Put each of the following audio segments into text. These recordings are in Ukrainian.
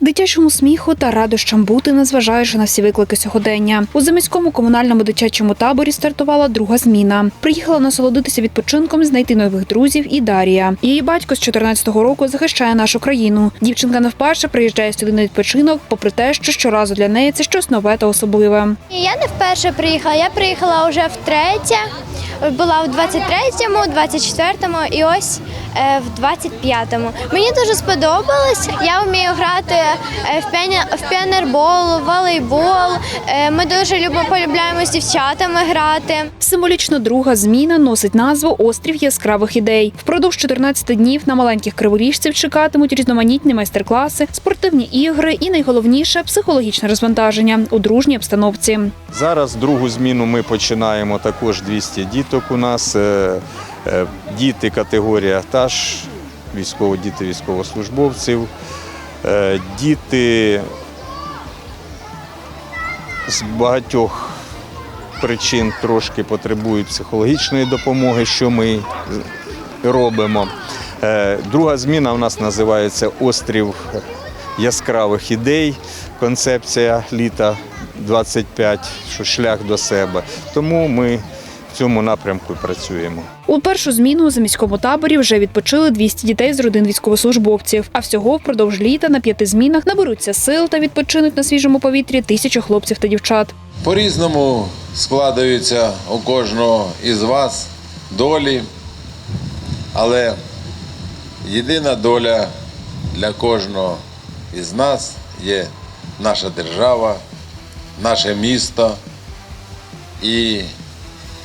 Дитячому сміху та радощам бути, незважаючи на всі виклики сьогодення. У заміському комунальному дитячому таборі стартувала друга зміна. Приїхала насолодитися відпочинком, знайти нових друзів і Дарія. Її батько з 14-го року захищає нашу країну. Дівчинка не вперше приїжджає сюди на відпочинок, попри те, що щоразу для неї це щось нове та особливе. Я не вперше приїхала, я приїхала вже втретє. Була в 23-му, 24-му і ось в 25-му. Мені дуже сподобалось. Я вмію грати е, в піане- в волейбол. Е, Ми дуже любимо полюбляємо з дівчатами грати. Символічно друга зміна носить назву Острів яскравих ідей. Впродовж 14 днів на маленьких криворіжців чекатимуть різноманітні майстер-класи, спортивні ігри і найголовніше психологічне розвантаження у дружній обстановці. Зараз другу зміну ми починаємо також 200 діток у нас. Е, Діти категорія ТАЖ, військово діти військовослужбовців, Е, діти з багатьох причин трошки потребують психологічної допомоги, що ми робимо. Е, Друга зміна у нас називається Острів яскравих ідей. Концепція літа 25, що шлях до себе. Тому ми в цьому напрямку працюємо. У першу зміну у заміському таборі вже відпочили 200 дітей з родин військовослужбовців. А всього впродовж літа на п'яти змінах наберуться сил та відпочинуть на свіжому повітрі тисячі хлопців та дівчат. По-різному складаються у кожного із вас долі, але єдина доля для кожного із нас є наша держава, наше місто. І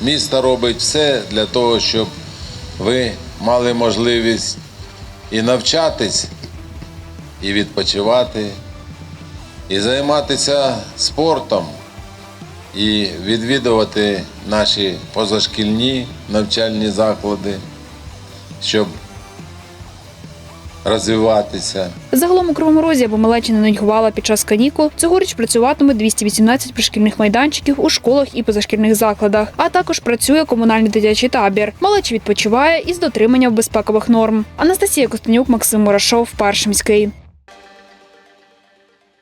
місто робить все для того, щоб ви мали можливість і навчатись, і відпочивати, і займатися спортом і відвідувати наші позашкільні навчальні заклади, щоб розвиватися. Загалом у Кривому Розі, або малечі нудьгувала під час канікул, цьогоріч працюватиме 218 пришкільних майданчиків у школах і позашкільних закладах. А також працює комунальний дитячий табір. Малечі відпочиває із дотриманням безпекових норм. Анастасія Костенюк, Максим Мурашов, Перший міський.